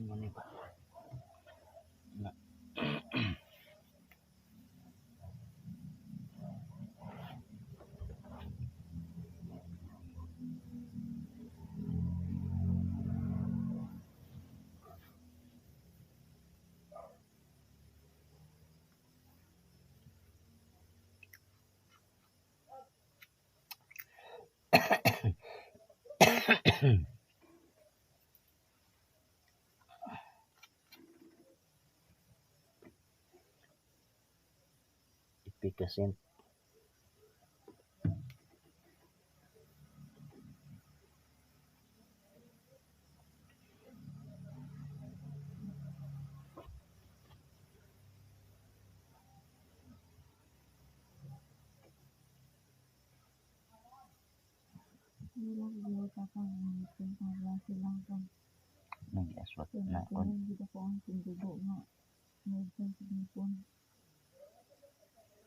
Ay, mani ba? Na. Hmm. Ng pang silang kan. Nag-aswat na kon.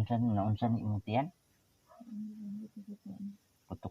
unsan na unsan imong tiyan